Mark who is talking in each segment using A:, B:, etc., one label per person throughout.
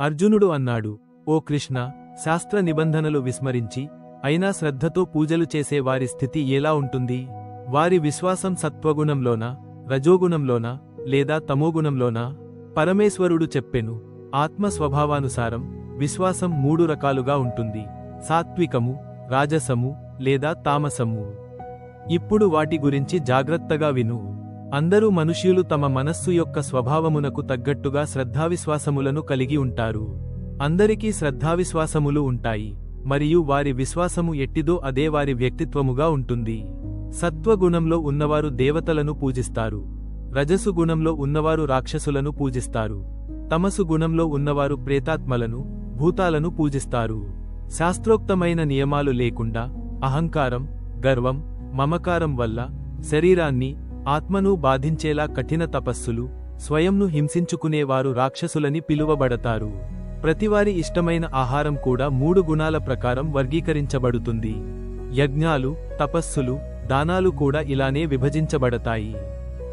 A: అర్జునుడు అన్నాడు ఓ కృష్ణ శాస్త్ర నిబంధనలు విస్మరించి అయినా శ్రద్ధతో పూజలు చేసే వారి స్థితి ఎలా ఉంటుంది? వారి విశ్వాసం సత్వగుణంలోనా రజోగుణంలోనా లేదా తమోగుణంలోనా? పరమేశ్వరుడు చెప్పెను ఆత్మ స్వభావానుసారం విశ్వాసం మూడు రకాలుగా ఉంటుంది సాత్వికము రాజసము లేదా తామసము. ఇప్పుడు వాటి గురించి జాగ్రత్తగా విను. అందరూ మనుష్యులు తమ మనస్సు యొక్క స్వభావమునకు తగ్గట్టుగా శ్రద్ధావిశ్వాసములను కలిగి ఉంటారు. అందరికీ శ్రద్ధావిశ్వాసములు ఉంటాయి మరియు వారి విశ్వాసము ఎట్టిదో అదే వారి వ్యక్తిత్వముగా ఉంటుంది. సత్వగుణంలో ఉన్నవారు దేవతలను పూజిస్తారు రజసు గుణంలో ఉన్నవారు రాక్షసులను పూజిస్తారు తమసు గుణంలో ఉన్నవారు ప్రేతాత్మలను భూతాలను పూజిస్తారు. శాస్త్రోక్తమైన నియమాలు లేకుండా అహంకారం గర్వం మమకారం వల్ల శరీరాన్ని ఆత్మను బాధించేలా కఠిన తపస్సులు స్వయంను హింసించుకునేవారు రాక్షసులని పిలువబడతారు. ప్రతివారి ఇష్టమైన ఆహారం కూడా మూడు గుణాల ప్రకారం వర్గీకరించబడుతుంది. యజ్ఞాలు తపస్సులు దానాలు కూడా ఇలానే విభజించబడతాయి.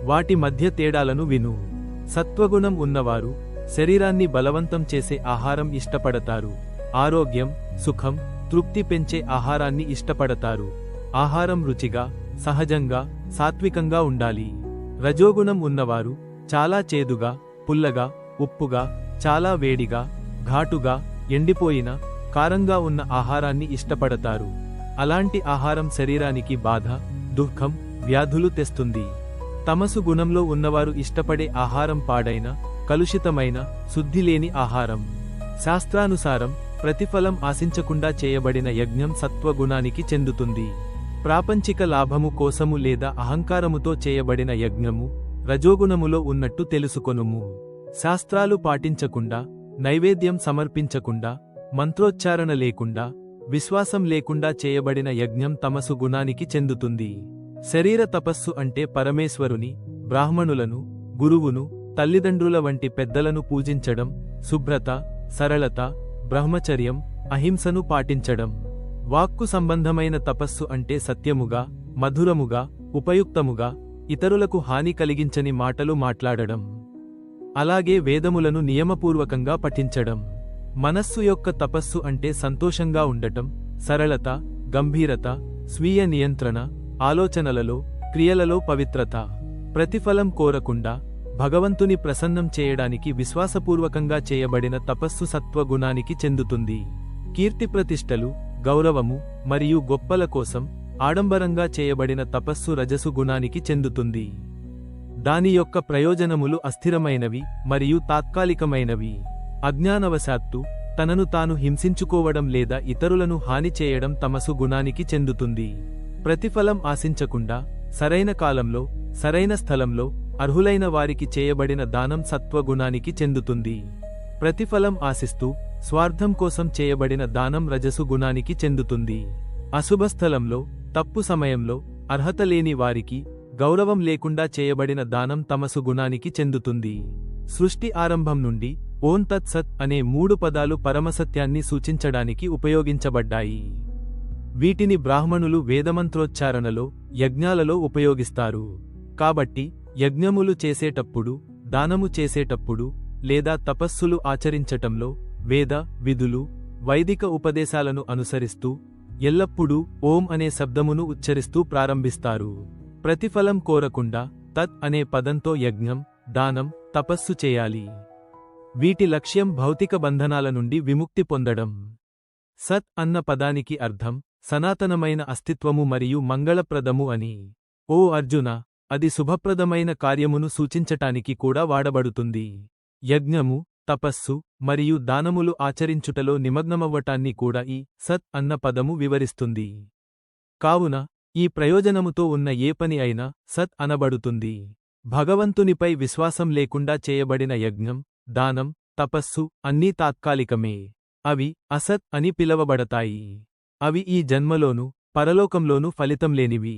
A: వాటి మధ్య తేడాలను విను. సత్వగుణం ఉన్నవారు శరీరాన్ని బలవంతం చేసే ఆహారం ఇష్టపడతారు. ఆరోగ్యం సుఖం తృప్తి పెంచే ఆహారాన్ని ఇష్టపడతారు. ఆహారం రుచిగా సహజంగా సాత్వికంగా ఉండాలి. రజోగుణం ఉన్నవారు చాలా చేదుగా పుల్లగా ఉప్పుగా చాలా వేడిగా ఘాటుగా ఎండిపోయిన కారంగా ఉన్న ఆహారాన్ని ఇష్టపడతారు. అలాంటి ఆహారం శరీరానికి బాధ దుఃఖం వ్యాధులు తెస్తుంది. తమసు గుణంలో ఉన్నవారు ఇష్టపడే ఆహారం పాడైన కలుషితమైన శుద్ధిలేని ఆహారం. శాస్త్రానుసారం ప్రతిఫలం ఆశించకుండా చేయబడిన యజ్ఞం సత్వగుణానికి చెందుతుంది. ప్రాపంచిక లాభము కోసము లేదా అహంకారముతో చేయబడిన యజ్ఞము రజోగుణములో ఉన్నట్టు తెలుసుకొనుము. శాస్త్రాలు పాటించకుండా నైవేద్యం సమర్పించకుండా మంత్రోచ్చారణ లేకుండా విశ్వాసం లేకుండా చేయబడిన యజ్ఞం తమసు గుణానికి చెందుతుంది. శరీర తపస్సు అంటే పరమేశ్వరుని బ్రాహ్మణులను గురువును తల్లిదండ్రుల వంటి పెద్దలను పూజించడం శుభ్రత సరళత బ్రహ్మచర్యం అహింసను పాటించడం. వాక్కు సంబంధమైన తపస్సు అంటే సత్యముగా మధురముగా ఉపయుక్తముగా ఇతరులకు హాని కలిగించని మాటలు మాట్లాడడం. అలాగే వేదములను నియమపూర్వకంగా పఠించడం. మనస్సు యొక్క తపస్సు అంటే సంతోషంగా ఉండటం సరళత గంభీరత స్వీయ నియంత్రణ ఆలోచనలలో క్రియలలో పవిత్రత. ప్రతిఫలం కోరకుండా భగవంతుని ప్రసన్నం చేయడానికి విశ్వాసపూర్వకంగా చేయబడిన తపస్సు సత్వగుణానికి చెందుతుంది. కీర్తి ప్రతిష్టలు గౌరవము మరియు గొప్పల కోసం ఆడంబరంగా చేయబడిన తపస్సు రజసు గుణానికి చెందుతుంది. దాని యొక్క ప్రయోజనములు అస్థిరమైనవి మరియు తాత్కాలికమైనవి. అజ్ఞానవశాత్తు తనను తాను హింసించుకోవడం లేదా ఇతరులను హాని చేయడం తమసు గుణానికి చెందుతుంది. ప్రతిఫలం ఆశించకుండా సరైన కాలంలో సరైన స్థలంలో అర్హులైన వారికి చేయబడిన దానం సత్వగుణానికి చెందుతుంది. ప్రతిఫలం ఆశిస్తూ స్వార్థం కోసం చేయబడిన దానం రజసు గుణానికి చెందుతుంది. అశుభస్థలంలో తప్పు సమయంలో అర్హత లేని వారికి గౌరవం లేకుండా చేయబడిన దానం తమసు గుణానికి చెందుతుంది. సృష్టి ఆరంభం నుండి ఓం తత్సత్ అనే మూడు పదాలు పరమసత్యాన్ని సూచించడానికి ఉపయోగించబడ్డాయి. వీటిని బ్రాహ్మణులు వేదమంత్రోచ్చారణలో యజ్ఞాలలో ఉపయోగిస్తారు. కాబట్టి యజ్ఞములు చేసేటప్పుడు దానము చేసేటప్పుడు లేదా తపస్సులు ఆచరించటంలో వేద విధులు వైదిక ఉపదేశాలను అనుసరిస్తూ ఎల్లప్పుడూ ఓం అనే శబ్దమును ఉచ్చరిస్తూ ప్రారంభిస్తారు. ప్రతిఫలం కోరకుండా తత్ అనే పదంతో యజ్ఞం దానం తపస్సు చేయాలి. వీటి లక్ష్యం భౌతిక బంధనాల నుండి విముక్తి పొందడం. సత్ అన్న పదానికి అర్థం సనాతనమైన అస్తిత్వము మరియు మంగళప్రదము అని. ఓ అర్జున అది శుభప్రదమైన కార్యమును సూచించటానికి కూడా వాడబడుతుంది. యజ్ఞము తపస్సు మరియు దానములు ఆచరించుటలో నిమగ్నమవ్వటాన్ని కూడా ఈ సత్ అన్న పదము వివరిస్తుంది. కావున ఈ ప్రయోజనముతో ఉన్న ఏ పని అయినా సత్ అనబడుతుంది. భగవంతునిపై విశ్వాసం లేకుండా చేయబడిన యజ్ఞం దానం తపస్సు అన్నీ తాత్కాలికమే. అవి అసత్ అని పిలవబడతాయి. అవి ఈ జన్మలోనూ పరలోకంలోనూ ఫలితం లేనివి.